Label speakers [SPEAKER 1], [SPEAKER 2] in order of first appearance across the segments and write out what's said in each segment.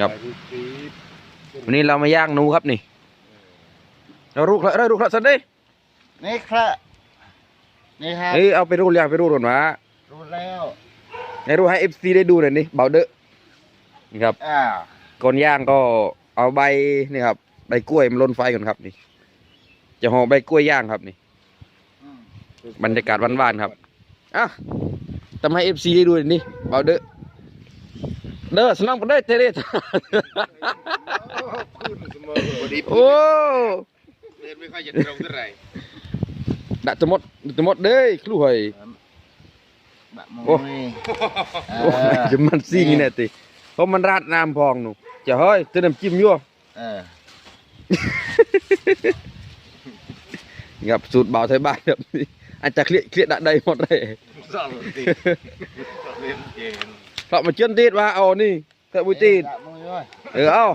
[SPEAKER 1] ครับ
[SPEAKER 2] ถ่ายรูปปี๊บ
[SPEAKER 1] วันนี้เรามาย่างหนูครับนี่เราลูกละเราลูกละสันดิ
[SPEAKER 2] นี่ครับนี่ครับ
[SPEAKER 1] เฮ้ยเอาไปรูดย่างไปรูดก่อนวะ
[SPEAKER 2] รู้แล้ว
[SPEAKER 1] ในรูดให้เอฟซีได้ดูหน่อยนี่เบาเด้อนี่ครับ
[SPEAKER 2] อ่า
[SPEAKER 1] ก่อนย่างก็เอาใบนี่ครับใบกล้วยมาลนไฟก่อนครับนี่ จะห่อใบกล้วยย่างครับนี่
[SPEAKER 2] อืม
[SPEAKER 1] บรรยากาศหวานๆครับอะทำให้เอฟซีได้ดูหน่อยนี่เบาเด้อ เด้อสนองกันได้อเทเรศ
[SPEAKER 2] ขึ้นเสมอพอดี
[SPEAKER 1] โอ้
[SPEAKER 2] เดินไม่ค่อยจะตรงเท่าไหร่
[SPEAKER 1] ดัดจะหมดดัดจะหมดเด้ยคลุย
[SPEAKER 2] บะม
[SPEAKER 1] โอ้
[SPEAKER 2] วย
[SPEAKER 1] โอ้ยจะมันซิ่งเนี่ยติเพราะมันราดน้ำพองหนูจะเฮ้ยเติมน้ำจิ้มยั่ว
[SPEAKER 2] เออ
[SPEAKER 1] ครับสูตรเบาไทยบ้านแบบนี้อาจจะเครียดเครียดได้หมดเลย
[SPEAKER 2] สองตี เล่นเกม
[SPEAKER 1] เพราะมาเชื่อตีดว่าเอานี่เตะบุยตีด
[SPEAKER 2] บะมวยด้วย
[SPEAKER 1] เออเอา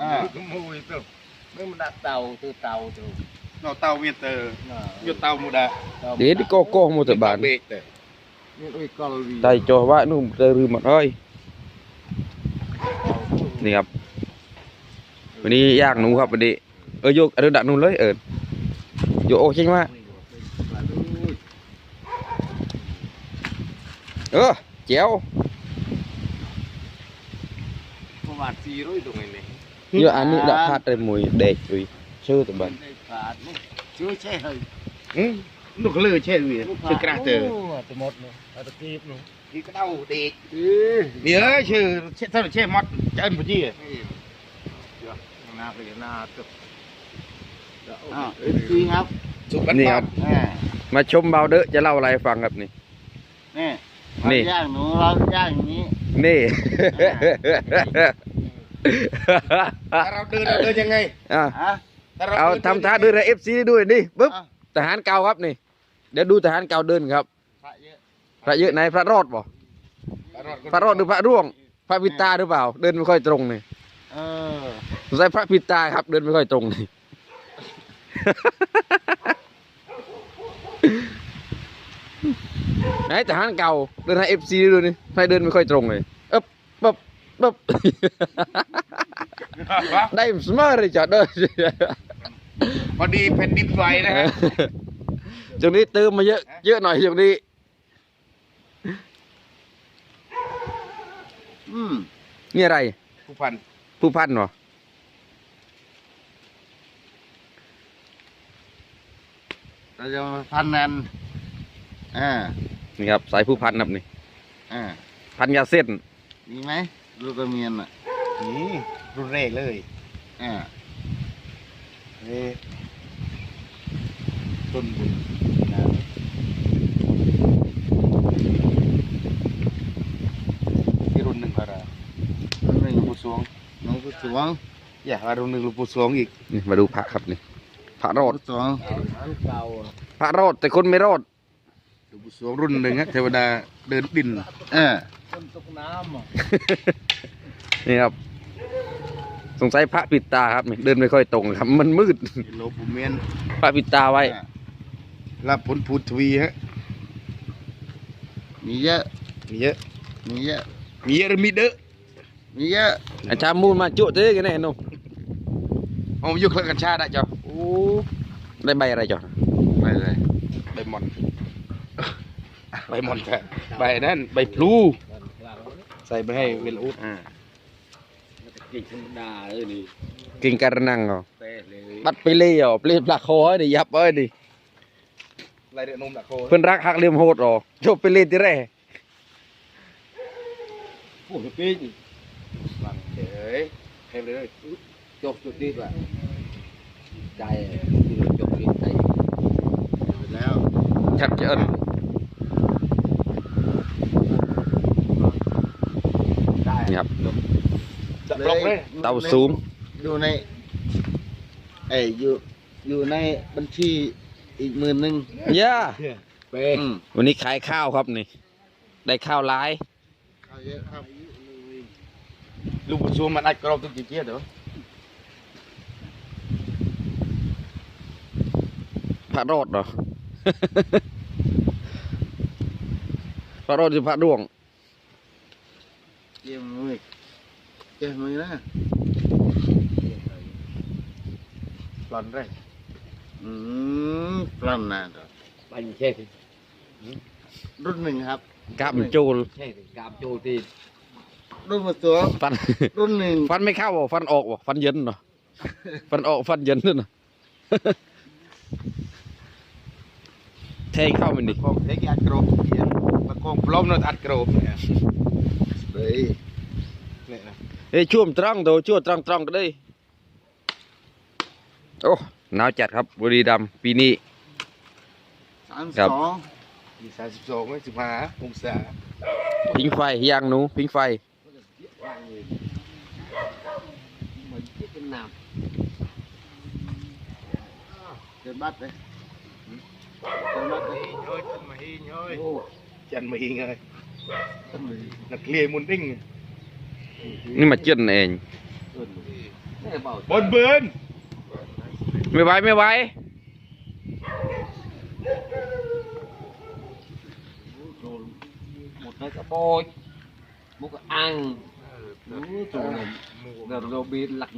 [SPEAKER 2] อ่าบะมวยตัวเมื่อมันดักเตาตัวเตาตัวเราเตาเวียนเตอร์ยเตามุดา
[SPEAKER 1] เดี๋ยวที่โกโก้หมดแต่บาน
[SPEAKER 2] เบรกเตอร์นี่อุ้ยกอลวี
[SPEAKER 1] ใจโจว่านุ่มเตอรือหมดเอ้ยนี่ครับวันนี้ย่างหนูครับวันนี้เออโยกเออดักหนูเลยเออโยกโอเคมากเออเจียว
[SPEAKER 2] วัดซีร้อยตรงนี้
[SPEAKER 1] เยอะอันนี้ดับพัดเลยมวยเด็กเลยชื่อตัวบัน
[SPEAKER 2] ชื่อใช่เหรอนุกเลือใช่หรือชื่อกระเตอร์ตัวหมดเนาตัวกีบเนาที่กระเต้าเด็กเนี่ยชื่อเท่าเช่มดจะอันพอดีอะ
[SPEAKER 3] นาไปนาตกอ้าวดี
[SPEAKER 1] ครับ
[SPEAKER 2] นี่ครับ
[SPEAKER 1] มาชมเบาเด้อจะเล่าอะไรฟังครับน
[SPEAKER 2] นี่
[SPEAKER 1] นี่
[SPEAKER 2] ย่างหนูเราย่างอย่างนี้
[SPEAKER 1] นี่
[SPEAKER 2] เราเดินเราเดินยังไง
[SPEAKER 1] อะ
[SPEAKER 2] ฮะ
[SPEAKER 1] เอาทำท่าเดินในเอฟซีด้วยนี่ปึ๊บทหารเก่าครับนี่ เดี๋ยวดูทหารเก่าเดินครับ
[SPEAKER 2] พระเยอะ
[SPEAKER 1] พระเยอะไหนพระรอดบ่พระรอดหรือพระร่วง พระปิตาหรือเปล่า เดินไม่ค่อยตรงนี่
[SPEAKER 2] เออ
[SPEAKER 1] สงสัยพระปิตาครับ เดินไม่ค่อยตรงนี่ ไหนทหารเก่าเดินให้เอฟซีดูนี่ให้เดินไม่ค่อยตรงเลยเอ๊บปึ๊บปึ๊บได้เสมอเลยจอดเด้อ
[SPEAKER 2] พอดีแผ่นดินไหวนะฮะ
[SPEAKER 1] ช่วงนี้เติมมาเยอะ เยอะหน่อยช่วงนี้
[SPEAKER 2] อืม
[SPEAKER 1] นี่อะไร
[SPEAKER 2] ผู้พัน
[SPEAKER 1] ผู้พันเหรอ
[SPEAKER 2] เราจะมาพันนันอ่า
[SPEAKER 1] นี่ครับสายผู้พันครับนี่
[SPEAKER 2] อ่า
[SPEAKER 1] พันยาเส้น
[SPEAKER 2] มีไหมลูกกระเมียนอะนี่รุ่นแรกเลยอ่าเอ้ต้นบุญนะที่รุ่นหนึ่งอะไรรุ่นหนึ่งหลวงปู่สวงหลวงปู่สวงอย่าว่ารุ่นหนึ่งหลวงปู่สวงอีก
[SPEAKER 1] นี่มาดูพระครับนี่พระร
[SPEAKER 2] หลว
[SPEAKER 1] องด
[SPEAKER 2] ปู่สวงอันเก่า
[SPEAKER 1] พระรอดแต่คนไม่รอด
[SPEAKER 2] หลวงปู่สวงรุ่นหนึ่งฮะเทวดาเดินดินเออต้นตกน้ำอะ
[SPEAKER 1] นี่ครับ สงสัยพระปิดตาครับนี่เดินไม่ค่อยตรงครับ มันมืด
[SPEAKER 2] หลวงปู่เมียน
[SPEAKER 1] พระปิดตาไว้
[SPEAKER 2] รับผลพูดทวีฮะมีเยอะมีเยอะมีเยอะมีเยอะหรือมีเด้อมีเยอะ
[SPEAKER 1] อาจารย์มูลมาจุเต้กันแน่นุ่ม
[SPEAKER 2] เอามายุคเครื่องกัญชาได้จ้ะ
[SPEAKER 1] โอ้ได้ใบอะไรจ้ะ
[SPEAKER 2] ไปเลยใบหมอน ใบหมอนแท้ใบนั่นใบพลู ใส่ไปให้เวลอุด
[SPEAKER 1] อ่า
[SPEAKER 2] กินธรรมดาเลยนี่
[SPEAKER 1] กินการนังเหรอ
[SPEAKER 2] เป๊ะเลย
[SPEAKER 1] บัดไปเลี้ยวเปลี่ยนปลาคอให้ดิยับเอ้ยดิ
[SPEAKER 2] ไรเดือนนมตะโค
[SPEAKER 1] เพิ่นรักหักเหลี่ยมโหดเหรอจบไปเล่นที่แรก
[SPEAKER 2] โอ้ยปีนฟังเฉยเทปเลยจบจุดนี้ว่ะใจจบนี้ใจแล้ว
[SPEAKER 1] ชัดเจน
[SPEAKER 2] ได้
[SPEAKER 1] นี่ครับ
[SPEAKER 2] จะบล็อกเลย
[SPEAKER 1] เตาซูม
[SPEAKER 2] อยู่ในไอ้อยู่อยู่ในบัญชีอีกหมื่นหนึ่ง
[SPEAKER 1] ย่า
[SPEAKER 2] เป๊ะ
[SPEAKER 1] วันนี้ขายข้าวครับนี่ ได้ข้าวร้าย
[SPEAKER 2] ข้าวเยอะครับลูกบุญซูมันอัดกรอบตุ้งจีเจี๊ยเด้อ
[SPEAKER 1] พระรอดเหรอพระรอดหรือพระร่วง
[SPEAKER 2] เยี่ยมเลยเจ้ามือนะปลอนไรอืมปลอนนะ
[SPEAKER 4] บันเช่สิ
[SPEAKER 2] รุ่นหนึ่งครับ
[SPEAKER 1] กลับมันจูล
[SPEAKER 4] เช่สิกามโจตี
[SPEAKER 2] รุ่นมาตัว
[SPEAKER 1] ฟัน
[SPEAKER 2] รุ่นหนึ่ง
[SPEAKER 1] ฟันไม่เข้าบ่ฟันออกบ่ฟันเย็นเนาะฟันออกฟันเย็นด้วยเนาะเทเข้ามันดิ
[SPEAKER 2] กองเทกอัดกรอบเกียร์มากองปลอมนั่นอัดกรอบเนี่ยเฮ้ยเนี่ยนะ
[SPEAKER 1] เฮ้ยช่วมตรังโตชั่วตรังตรังก็ได้ โอ้หนาวจัดครับบุรีรัมย์ปีนี้
[SPEAKER 2] สาม
[SPEAKER 1] ครั
[SPEAKER 2] ส
[SPEAKER 1] บ
[SPEAKER 2] องมีสามสิบสองไม่สิบห้าองศา
[SPEAKER 1] พิงไฟยางหนูพิงไฟ
[SPEAKER 4] เหมือนที่เป็นน้
[SPEAKER 2] เดินบัดเลยเดินบัดเลยเฮ้ยจันมาฮีเฮ้ยจันมาฮีไง นักเรียนมุนดิ้ง
[SPEAKER 1] นี่มาเจือนเองำ
[SPEAKER 4] ไม่เบา
[SPEAKER 2] บนเบิร์น
[SPEAKER 1] ไม่ไหวไม่ไหว
[SPEAKER 4] หมดเลยกระโปยมุกอังรู้ตัวเลยเดี๋ยวเราบีหลัง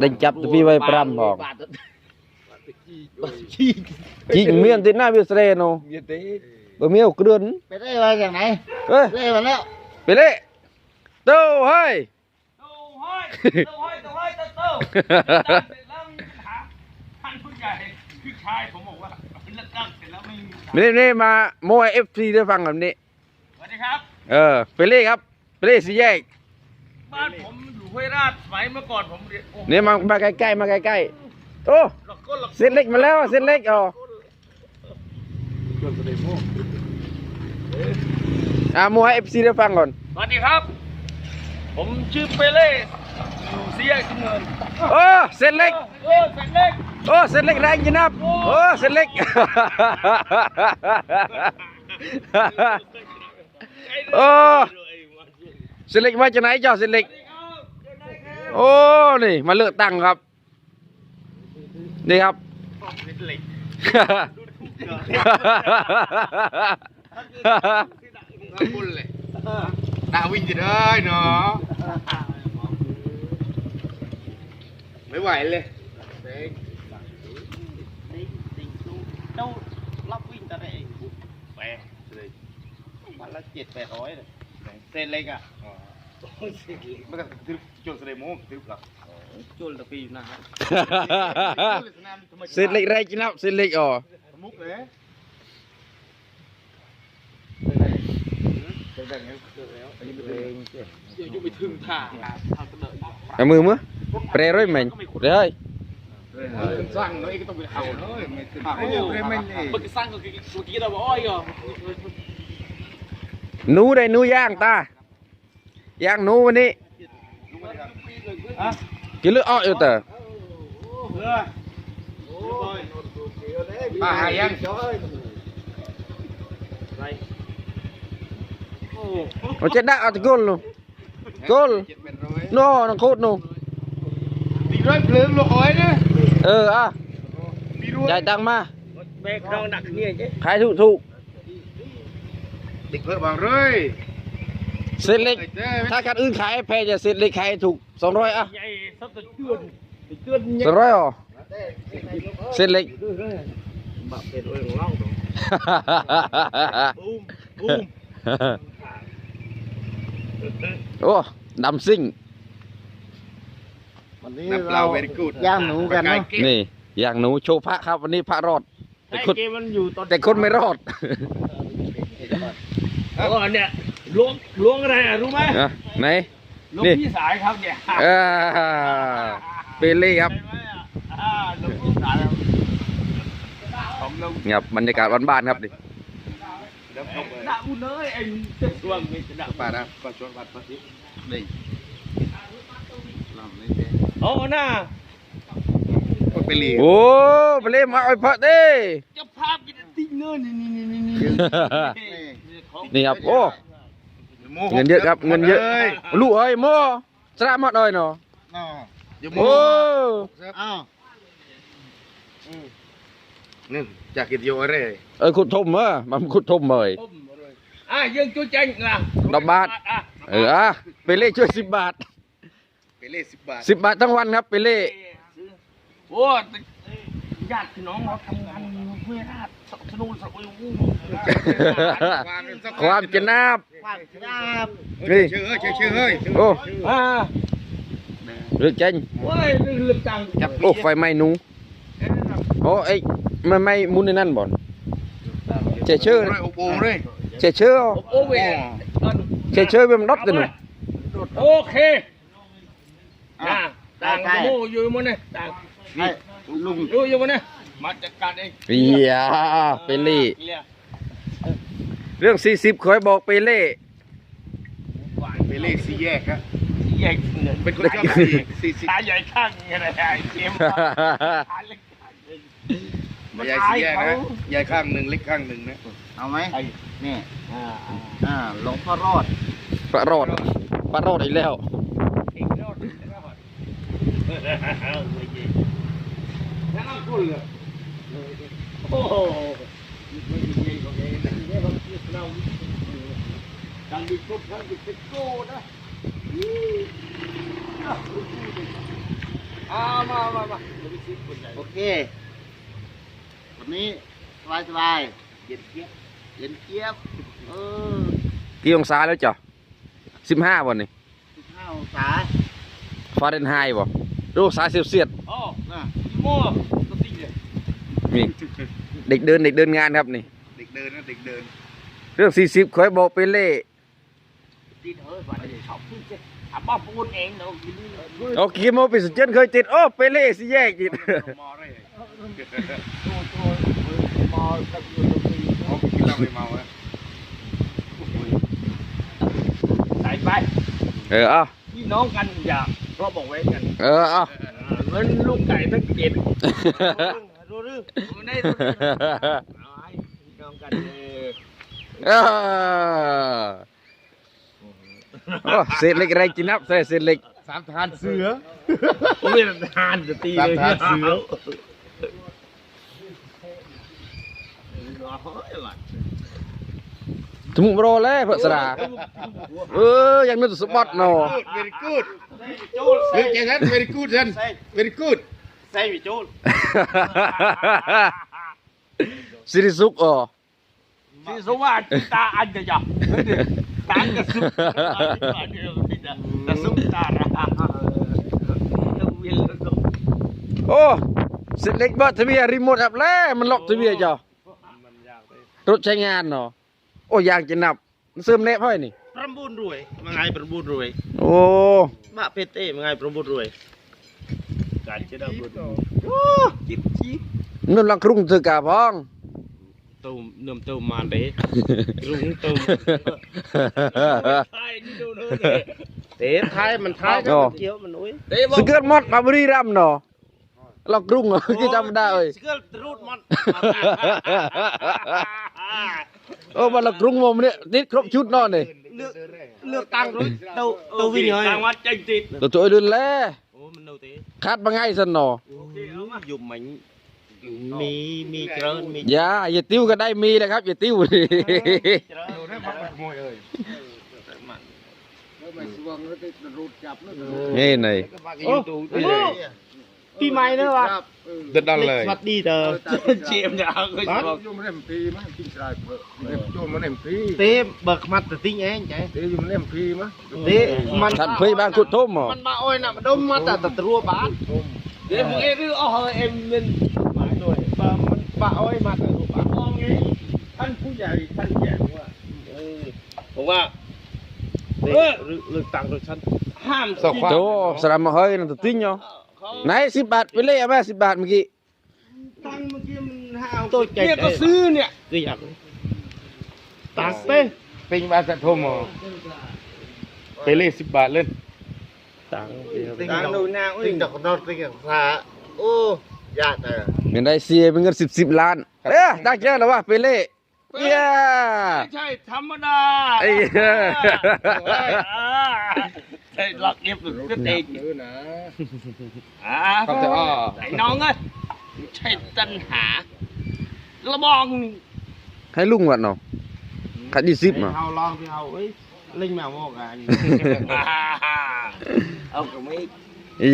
[SPEAKER 1] ได้จับตัวพี่ไว้ปรำพอก
[SPEAKER 4] บาดบาดขี้
[SPEAKER 1] จีเมียนติดหน้าวิสเรโน
[SPEAKER 4] เมียเต้
[SPEAKER 1] บ่มีเอาเกลือน
[SPEAKER 2] ไปได้มาจากไหน
[SPEAKER 1] เอ้ย
[SPEAKER 2] ได้มาแล้ว
[SPEAKER 1] ไปเลยโตเฮ้ย
[SPEAKER 5] โอ้โห้อยโอ้โห้อยโอ้โห้อยโตโตแล้วมีปัญหาท่านผู้ใหญ่พี่ชายผมบอกว่าเลิกตั้งเสร็จแล้วไม่มีปัญหา
[SPEAKER 1] นี่นี่มาโมยเอฟซีได้ฟังแบบนี้
[SPEAKER 5] สวัสดีครับ
[SPEAKER 1] เออไปเลยครับไปเลยสี่แยก
[SPEAKER 5] บ้านผมอยู่ห้วยราชสมัยเมื่อก่อนผมเรียนโอ้โห
[SPEAKER 1] นี่มามาใกล้ๆมาใกล้ๆโอ้
[SPEAKER 5] หลักก้นหลัก
[SPEAKER 1] เส้นเล็กมาแล้วเส้นเล็กอ๋อ อ่าโมให้เอฟซีได้ฟังก่อน
[SPEAKER 5] สวัสดีครับ ผมชื่อเปเล่อยู่สี่แยกจุงเงิน
[SPEAKER 1] โอ้เส้นเล็ก
[SPEAKER 5] โอ้เป็นเล็ก
[SPEAKER 1] โอ้เส้นเล็กแรงจริงนะครับ โอ้เส้นเล็ก โอ้เส้นเล็กมาจากไหนเจ้าเส้นเล็ก โอ้ นี่มาเลือกตั้งครับ นี่ครับ
[SPEAKER 2] บุญเลยดาวินจะได้เนาะไม่ไหวเลย
[SPEAKER 5] เจ้า รับวิ่งแต่เองแปเลยวันละเจ็ดแปดร้อยเลยเส้นเล็กอะ
[SPEAKER 2] ไม่ต้อง ทึบจุดเอา
[SPEAKER 1] มือมั้ยเปรย์ร้อยเหม็นเดี๋ยวเฮ้ย
[SPEAKER 2] สร้างเนาะก็ต้องไปเอาเนาะไม่ถึงไม่ไม่เลย
[SPEAKER 5] มันก็สร้างก็คือเมื่อกี้เราบอกอ้อยก็
[SPEAKER 1] หนูได้หนูย่างตาย่างหนูวันนี้กินเลือดอ้ออยู่แต่
[SPEAKER 2] มาหายัง
[SPEAKER 1] มันจะได้เอาแตะกุลลูกกุล
[SPEAKER 2] เจ็ดเป็นร้อย
[SPEAKER 1] โน่นังโคตรนู
[SPEAKER 2] ตีร้อยเพลิงลูกหอยนะ
[SPEAKER 1] เอออะ
[SPEAKER 2] มีร้อย
[SPEAKER 1] จ่ายตังค์มา
[SPEAKER 5] แบกรองหนักเนี่ยเจ๊
[SPEAKER 1] ขายถูกถูก
[SPEAKER 2] เด็กเพิ่มบางเลย
[SPEAKER 1] เส้นเล็ก ถ้าการอื่นขายแพงจะเส้นเล็กขายถูกสองร้อยอะ
[SPEAKER 5] ใหญ่สักตะเชือนเชือน
[SPEAKER 1] สองร้อยอ๋อเส้นเล็ก
[SPEAKER 5] บะเป็นโอ้ยของเราบูมบูม
[SPEAKER 1] โอ้ดำซิ่ง
[SPEAKER 2] วันนี้เราเวรกูดย่างหนูกันเนาะ
[SPEAKER 1] นี่ อย่างหนูโชว์พระครับ วันนี้พระรอด แต่
[SPEAKER 5] ไอ้
[SPEAKER 1] คน
[SPEAKER 5] เกมมันอยู่ตอน
[SPEAKER 1] แต่คนไม่รอด
[SPEAKER 5] ก่อนเนี่ยล้วงล้วงอะไรอะรู้ไหม
[SPEAKER 1] นะไหน
[SPEAKER 5] ล้วง
[SPEAKER 1] นี่
[SPEAKER 5] พี่สายครับเนี่ย
[SPEAKER 1] เออเปเล่ครับ
[SPEAKER 5] เห็นไหมอะอ่าล้วงพี่สายครับผมลง
[SPEAKER 1] นี่ครับบรรยากาศบ้านๆครับดิ
[SPEAKER 5] ด่าอุนเอ้ยไอ้เจ็บตัวมีด่า
[SPEAKER 2] ป่านะป่าชวนป่าป่าสินี่ลองเลย
[SPEAKER 5] โอ้
[SPEAKER 2] ไปเลี้ย
[SPEAKER 1] โอ้เปเล่มาเอาพระเด้
[SPEAKER 5] จะภาพกินติ้งเนื้อนี่นี่นี่นี่นี่
[SPEAKER 1] นี่ครับโอ้เงินเยอะครับเงินเยอะลูกเอ้ยโมสระหมดเลยเนาะโอ้
[SPEAKER 2] อ้าวนี่จากกินโยอะไร
[SPEAKER 1] เอ้ยขุดทมเออมันขุดทมเลย
[SPEAKER 5] ต้มเลยอะยังจุ๊แจ้งล่ะ
[SPEAKER 1] ดอกบาท
[SPEAKER 5] อะ
[SPEAKER 1] เอออะเปเล่ช่วยสิบบาท
[SPEAKER 2] ไปเล่สิบบาท
[SPEAKER 1] สิบบาททั้งวันครับเปเล่
[SPEAKER 5] โอ้ญาติพี่น้องเราทำงานเพื่อราชสนุนสนุนอู้
[SPEAKER 1] ความจะนาบ
[SPEAKER 2] ครับ
[SPEAKER 1] นี่
[SPEAKER 2] เชื่อเฮ้ยเชื่อเชื่อเฮ้ย
[SPEAKER 1] โอ้
[SPEAKER 5] อ่า
[SPEAKER 1] เรื่องเจง
[SPEAKER 5] โอ้ยเรื่องจัง
[SPEAKER 1] โอ้ไฟไหม้หนูโอ้ไอ้ ไม่ไม่มุนในนั่นบ่อนเชเชื่อ
[SPEAKER 2] เลยอบโอ่งเลย
[SPEAKER 1] เชเชื่อ
[SPEAKER 5] โอ้เว
[SPEAKER 1] เชเชื่อเป็นรถกันหนู
[SPEAKER 5] โอเคอ่าต่างโมอยู่มั้งเนี่ยต่าง
[SPEAKER 2] นี่ลุง
[SPEAKER 5] อยู่อยู่มั้งเนี่ยมาจัดการเอง
[SPEAKER 1] เอียเปเล่เรื่องสี่สิบคอยบอกเปเล่
[SPEAKER 2] ไปเล่สี่แยกครับ
[SPEAKER 5] แยกเงิน
[SPEAKER 2] เป็นคนชอบสี่สี่สิบ
[SPEAKER 5] ขาใหญ่ข้างไงนะไอ้เกมขาเล็กข้างหนึ่ง
[SPEAKER 2] ใหญ่สี่แยกนะใหญ่ข้างหนึ่งเล็กข้างหนึ่งนะ
[SPEAKER 4] เอาไหม
[SPEAKER 5] ไอ้
[SPEAKER 4] นี่
[SPEAKER 5] อ่า
[SPEAKER 4] อ่าหลวงพ่อรอด
[SPEAKER 1] ปลารอดปลารอดอีกแล้ว
[SPEAKER 5] อีกรอบนั่งคุยเลยโอ้โหไม่มีเงินของเองนะเนี่ยเราเที่ยวเราการบินปุ๊บการบินเป็นโก้นะอ่ามามามาเดี๋ยวไปซื้อคนใหญ่
[SPEAKER 4] โอเค วันนี้สบายสบายเย็นเจี๊ยบเย็นเจี๊ยบเออ
[SPEAKER 1] กี่องศาแล้วจ้ะสิบห้าวันนี่
[SPEAKER 4] สิบห้าองศา
[SPEAKER 1] ฟาเรนไฮต์บ่ดูสายเซลเซียส
[SPEAKER 5] อ๋อ
[SPEAKER 4] น่ะ
[SPEAKER 5] โม่ตัวตีเลย
[SPEAKER 1] นี่เด็กเดินเด็กเดินงานครับนี่
[SPEAKER 2] เด็กเดินนะเด็กเดิน
[SPEAKER 1] เรื่องสี่สิบคอยบอกเปเล่
[SPEAKER 5] ตีเถอะว่าจะชอบพูดเจ๊อะป้าพูดเองเรากินนี่เลย
[SPEAKER 1] โอเคโมเป็นสุดเจนเคยติดโอ้เปเล่สิแยกจิต
[SPEAKER 2] มอเลย
[SPEAKER 5] ตัวตัวมอกับตัวตี
[SPEAKER 2] เขาไปกินเหล้าไม่เมาอะ
[SPEAKER 5] ใส่ไป
[SPEAKER 1] เออเอา
[SPEAKER 5] พี่น้องกันอย่าเพราะบอกไว้กัน
[SPEAKER 1] เออเอา
[SPEAKER 5] เหมือนลูกไก่ทั้งเกล็ดรู้เรื่องรู้ได้รู้เรื่องเอาให้พี่น้องกันเออ
[SPEAKER 1] เออโอ้เศษเหล็กอะไรกินนับใส่เศษเหล็ก
[SPEAKER 2] สามทานเสือ
[SPEAKER 5] ผมไม่ทานจะตีเลย
[SPEAKER 2] ตามทางเสือ
[SPEAKER 1] ถมุกโรเลยเพื่อสระเออยังนึกสปอตเนาะ
[SPEAKER 2] very good เฮ้ยเจ๊สัน very good สัน very good
[SPEAKER 4] ใส่ไปโจ้
[SPEAKER 1] สิริสุกอ๋อ
[SPEAKER 5] ที่สวัสดิ์ตาอันจะจับตากระสุนกระสุนตาระต้อง เวียนแล้วก็
[SPEAKER 1] โอ้เศษเหล็กบอทะเบียรีโมทอับแล้วมันล็อกทะเบียจ้ะรถใช้งานเนาะโอ้ยางจะนับมันเสริมแน่พ่อยนี่
[SPEAKER 4] ประมูลรวยมาไงประมูลรวย
[SPEAKER 1] โอ้
[SPEAKER 4] มาเพชรเต้มาไงประมูลรวย
[SPEAKER 5] การจะได้บุญจิบจิบ
[SPEAKER 1] นุ่นลังครุ่งเถือกาพ้อง
[SPEAKER 4] ตูมเนิ่มตูมมาเด้รุ้งตูม
[SPEAKER 5] ใช่นี่ดูเลย
[SPEAKER 4] เตะท้ายมันท้าย
[SPEAKER 1] อ๋อ
[SPEAKER 4] เกี่ยวมันอุ้ย
[SPEAKER 5] เต้บอ
[SPEAKER 1] ส
[SPEAKER 5] ก
[SPEAKER 1] เกิร์ตมอดมาบรีรัมย์เนาะ ลังครุ่งเหรอที่จำได้เอ้ย
[SPEAKER 4] สเกิลรูดมัน
[SPEAKER 1] โอ้มาลังครุ่งมมเนี่ยนิดครบชุดเนอนนี่
[SPEAKER 4] เลือกเลือกตังค์ด้วยเต้าเต้าวิ่งเลย
[SPEAKER 5] ทางวัดใจติด
[SPEAKER 1] ตัวตัวเดินแล
[SPEAKER 4] โอ้มันเต้าเตะ
[SPEAKER 1] คาดมาไงสันเนาะ
[SPEAKER 4] โอเคเอามาอยู่มันมีมีเจริญมี
[SPEAKER 1] อย่าอย่าติ้วก็ได้มีเลยครับอย่าติ้วดิ
[SPEAKER 4] เจริญ
[SPEAKER 2] ดูได้ มาขโมยเอ้ย
[SPEAKER 1] นี่นี่
[SPEAKER 2] โอ้
[SPEAKER 4] ปีใหม่เนอะวะ
[SPEAKER 2] เดินดันเลย
[SPEAKER 4] สวัสดีเด้อ
[SPEAKER 5] เชียมจะเอาก็จะบอก
[SPEAKER 2] อยู่มันเอ็มพีมั้ยกินชายเพิ่มอยู่มันเอ็มพี
[SPEAKER 4] เต้เบิกมัดแต่ติ้งเองใจ
[SPEAKER 2] เดี๋ยวอยู่มันเอ็มพีมั้ย
[SPEAKER 4] เต้มัน
[SPEAKER 1] ท่านเพื่อนบ้านขุดทุ่มเหรอ
[SPEAKER 4] มันมาโอ้ยน่ะมันดมมาแต่ตะรัวบ้าน
[SPEAKER 5] เดี๋ยวมึงเอ็มเอาเอ็มเป็น
[SPEAKER 4] หมายหน่วยปลามันปลาโอ้ยมาแต่รัวบ้าน
[SPEAKER 5] มองไงท่านผู้ใหญ่ท่านแก่ว่า
[SPEAKER 4] เออผมว่า เต้เลือกตังค์โดยฉัน
[SPEAKER 5] ห้าม
[SPEAKER 1] โตสรามมาเฮ้ยนั่นตัวติ้งเนาะ ไหนสิบบาทไปเลยเอาไหมสิบบาทเมื่อกี้
[SPEAKER 5] ตังเมื่อกี้มันห้าว
[SPEAKER 4] ตัวใจ
[SPEAKER 5] เนี่ยก็ซื้อเนี่ย
[SPEAKER 4] ก็อยากตังค์เต้
[SPEAKER 2] เป็นมาสัตว์ทมไปเล่สิบบาทเล่น
[SPEAKER 4] ตังค์
[SPEAKER 5] ตังดูหน้าอุ้ย
[SPEAKER 4] ติ้งดอกนอติ้งดอกซาโอ้ยากแต่
[SPEAKER 1] เงินได้เสียเป็นเงินสิบสิบล้านเอ้ยได้เจอแล้ววะไปเล่เย้
[SPEAKER 5] ไม่ใช่ธรรมดา
[SPEAKER 1] ไอ้เหี้ย
[SPEAKER 5] ใช่ล็อกเอฟหรือก็เตะ
[SPEAKER 2] เออนะ
[SPEAKER 5] อ่า
[SPEAKER 2] ครับแต่อ้อ
[SPEAKER 5] ไอ้น้องเอ้ยไม่ใช่ตัณหาระบอง
[SPEAKER 1] ให้ลุงวัดเนาะขัดยี่สิบเนาะ
[SPEAKER 4] เอาลองไปเอาเอ้ย linh mà một à
[SPEAKER 5] เอาก็ไม่
[SPEAKER 1] อี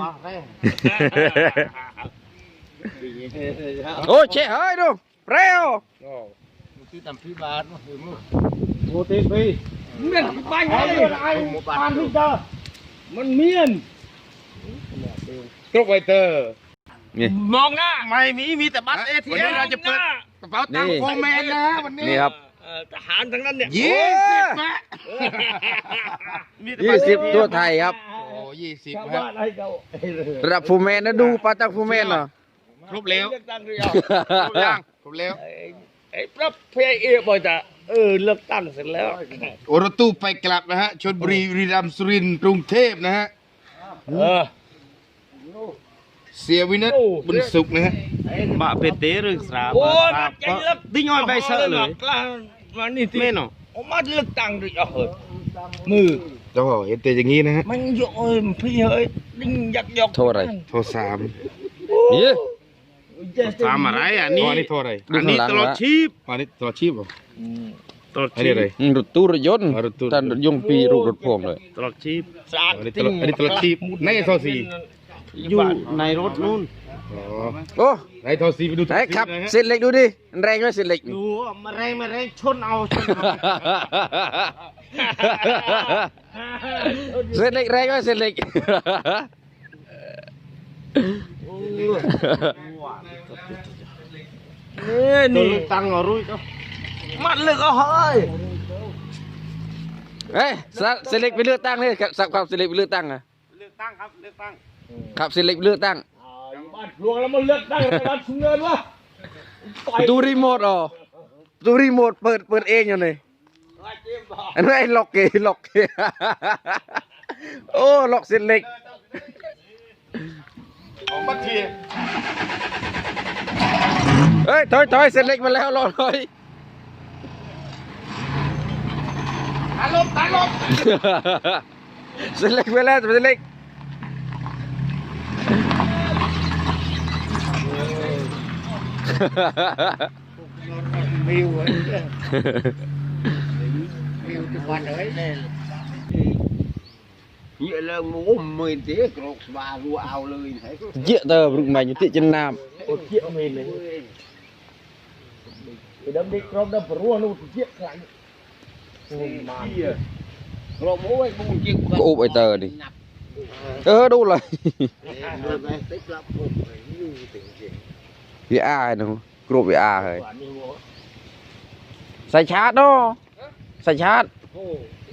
[SPEAKER 4] bao thế
[SPEAKER 1] โอ้เช่เฮ้ยดู เร็ว
[SPEAKER 4] cái tầm phi bát mà hiểu không
[SPEAKER 5] เมียนไปไงปานที่เจอมันเมียน
[SPEAKER 2] กรุ๊ปไวเตอร์
[SPEAKER 1] นี่
[SPEAKER 5] มองหน้า
[SPEAKER 2] ไม่มีมีแต่บัตรเอที
[SPEAKER 5] วัน
[SPEAKER 2] เอ็
[SPEAKER 5] นี้
[SPEAKER 2] ม
[SPEAKER 5] เรา
[SPEAKER 2] เรา
[SPEAKER 5] จะ
[SPEAKER 2] จะ
[SPEAKER 5] เปิ
[SPEAKER 2] เปิ
[SPEAKER 5] ด
[SPEAKER 2] ดกระเป๋าตังค์โฟร์แมนนะวันนี้
[SPEAKER 1] นี่ครับ
[SPEAKER 5] เอ่อทหารทั้งนั้นเนี่ย
[SPEAKER 2] ยี่สิบนะมีแต่
[SPEAKER 1] ยี่
[SPEAKER 2] บัตร
[SPEAKER 1] สิบตัวไทยครับ
[SPEAKER 2] โอ้ยี่สิบ
[SPEAKER 5] ชาว
[SPEAKER 2] ครั
[SPEAKER 5] บ้า
[SPEAKER 2] บ
[SPEAKER 5] นให้เขา
[SPEAKER 1] ระดับฟูลแมนนะดูปลาตังฟูลแมนเหรอ
[SPEAKER 2] ครบแล้ว
[SPEAKER 5] เลือกตั้งหรือ
[SPEAKER 2] ค
[SPEAKER 5] ยัง
[SPEAKER 2] รบยังครบแล้ว
[SPEAKER 5] ไอ้ไอ้พระเพยเอบอกจะเออเลือกตั้งเสร็จแล้ว
[SPEAKER 2] โอรถตู้ไปกลับนะฮะชลบุรีบุรีรัมย์สุรินทร์กรุงเทพนะฮะ
[SPEAKER 5] เออ
[SPEAKER 2] เสียวินัท
[SPEAKER 5] โอ้
[SPEAKER 2] บุญสุขนะฮะ
[SPEAKER 4] บะเปเตหรือสราบ
[SPEAKER 5] โอ้ยมาใจเลือก
[SPEAKER 4] ดิ้งอ้อยใบเสอะเลย
[SPEAKER 5] กล้ามานี่ที่
[SPEAKER 4] แม่เนาะ
[SPEAKER 5] โอ้มาเลือกตั้งด้วยเอาเหอะมือ
[SPEAKER 2] เจ้าเห็นแต่อย่างนี้นะฮะ
[SPEAKER 5] มันโยยพี่เฮ้ยดิ้งยักยอก
[SPEAKER 1] โทษอะไร
[SPEAKER 2] โทรสาม
[SPEAKER 1] นี่
[SPEAKER 4] สามอะไรอะ
[SPEAKER 2] นี่
[SPEAKER 4] นี่
[SPEAKER 2] อันนี้โทรอะไร
[SPEAKER 1] ดู
[SPEAKER 4] อันนี้
[SPEAKER 1] ข้างหลัง
[SPEAKER 4] ตลอด
[SPEAKER 1] วะ
[SPEAKER 4] ชีพ
[SPEAKER 2] อันนี้ตัวชีพเหรอ
[SPEAKER 4] ตลอด
[SPEAKER 2] อัน
[SPEAKER 4] ชี
[SPEAKER 2] นี้
[SPEAKER 4] พ
[SPEAKER 2] อะไร
[SPEAKER 1] อืมรถตู้รถยนต์
[SPEAKER 2] อ๋อรถตู้
[SPEAKER 1] ท่านรถยนต์ปีรูปรถพ่วงเลย
[SPEAKER 4] ตลอดชีพ
[SPEAKER 5] สะอาด
[SPEAKER 2] อันนี้ตลอดอันนี้ตลอดชีพในโซซี
[SPEAKER 4] อยู่ในรถนู่น
[SPEAKER 2] อ๋อ
[SPEAKER 1] โอ้
[SPEAKER 2] ในโทรซีไปดู
[SPEAKER 1] ไหนขับ
[SPEAKER 2] นะฮะ
[SPEAKER 1] เส้นเล็กดูดิมันแรงไหมเส้นเล็กนี่
[SPEAKER 4] ดูมาแรงมาแรงชนเอาชนเอา
[SPEAKER 1] เส้นเล็กแรงไหมเส้นเล็ก
[SPEAKER 4] นี่นี่ตังเอารุ่ยเจ้า
[SPEAKER 5] มันเลือกเอาเฮ้ย
[SPEAKER 1] เฮ้ยสักเส้นเล็กไปเลือกตั้งเลยสักความเส้นเล็กไปเลือกตั้งอะ
[SPEAKER 4] เลือกตั้งครับเลือกตั้ง
[SPEAKER 1] ขับเส้นเล็กไปเลือกตั้ง
[SPEAKER 5] บ้านหลวงแล้วมันเลือกตั้งในรัฐชุมเงินวะต่อย
[SPEAKER 1] ดูรีโมทอ๋อดูรีโมทเปิดเปิดเองอยู่นี่อันนั้นไอ้ล็อกเกล็อกเกโอ้ล็อกเส้นเล็ก
[SPEAKER 2] ของ บัตรเทีย
[SPEAKER 1] เฮ้ยถอยถอยเส้นเล็กมาแล้วรอถอย
[SPEAKER 2] ตาลบตาลบ
[SPEAKER 1] เส้นเล็กไปแล้วเส้นเล็ก
[SPEAKER 4] มิวมิวทุกวันเลย
[SPEAKER 5] เยอะเลยหมูหมื่นเสียกรกบารัวเอาเลยไอ้
[SPEAKER 1] เยอะเตอรึกใหม่อยู่ที่จันนาม
[SPEAKER 5] โอ้เจี๊ยบเ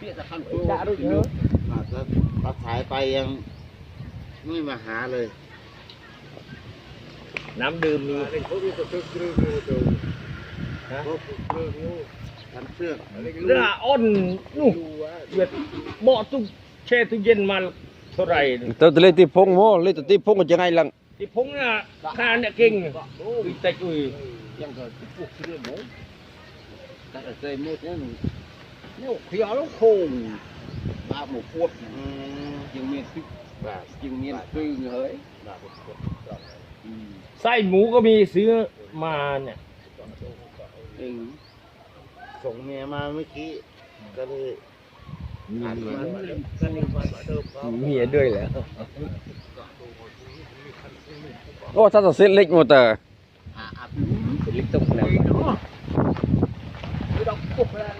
[SPEAKER 5] ร์เลย
[SPEAKER 1] ใส่ชาร์จเนาะใส่ชาร์จเสียบมันโจล
[SPEAKER 5] เออใส่ชาร์จลองเมียนไป
[SPEAKER 1] อันนี้เสียบมันโจลเหรออย่าใส่ชาร์จใส่ดิเออปาดโอ้ยหนู
[SPEAKER 5] ว่าได้คิด
[SPEAKER 1] หาอะไรเออใครบอกลือสเลชได้เต้
[SPEAKER 4] anh đi theo đây từ lượng đồ nè lưu hồ còn đồ ấy ấy trong kia là khăn đồ đã đôi nhớ mà ta ta thái tay em ไม่มาหาเลย
[SPEAKER 5] น้ำดื่มมี
[SPEAKER 4] ทำเชือก
[SPEAKER 5] เรืออ้อนนู่นเวียดเบาะตุ้งแช่ตู้เย็นมาเท่าไหร่
[SPEAKER 1] เตอตะเลยตีพงโมเลยตะตีพงก็จะไงลัง
[SPEAKER 5] ที่พงน่ะคานเนี่ยเก่งอุ้ยแต่อุ้ย
[SPEAKER 4] ยังก็พวกเรื่องหมูแต่เคยมุดเนี่ย เนี่ยเขียวแล้วโค้งมาหมูพวดยังมีซึกยังมีตื้อเฮ้ย
[SPEAKER 5] ไส้หมูก็มีซื้อมาเนี่ย
[SPEAKER 4] เองส่งเมียมาเมื่อกี้ก็เลยอ่านมา
[SPEAKER 5] เมียด้วยแหละ
[SPEAKER 1] โอ้ถ้าจะเส้นเล็กโมเตอร์
[SPEAKER 4] อ่าอ่า
[SPEAKER 5] เป็นลิกตุ้งแล้ว
[SPEAKER 4] ไม่ต้องปุ๊บแล้วนะจับมันเร็วนะเจ้าเนี้ยเลยอะเป็นอะไรไม่ก็บุกบ่าเลยมัน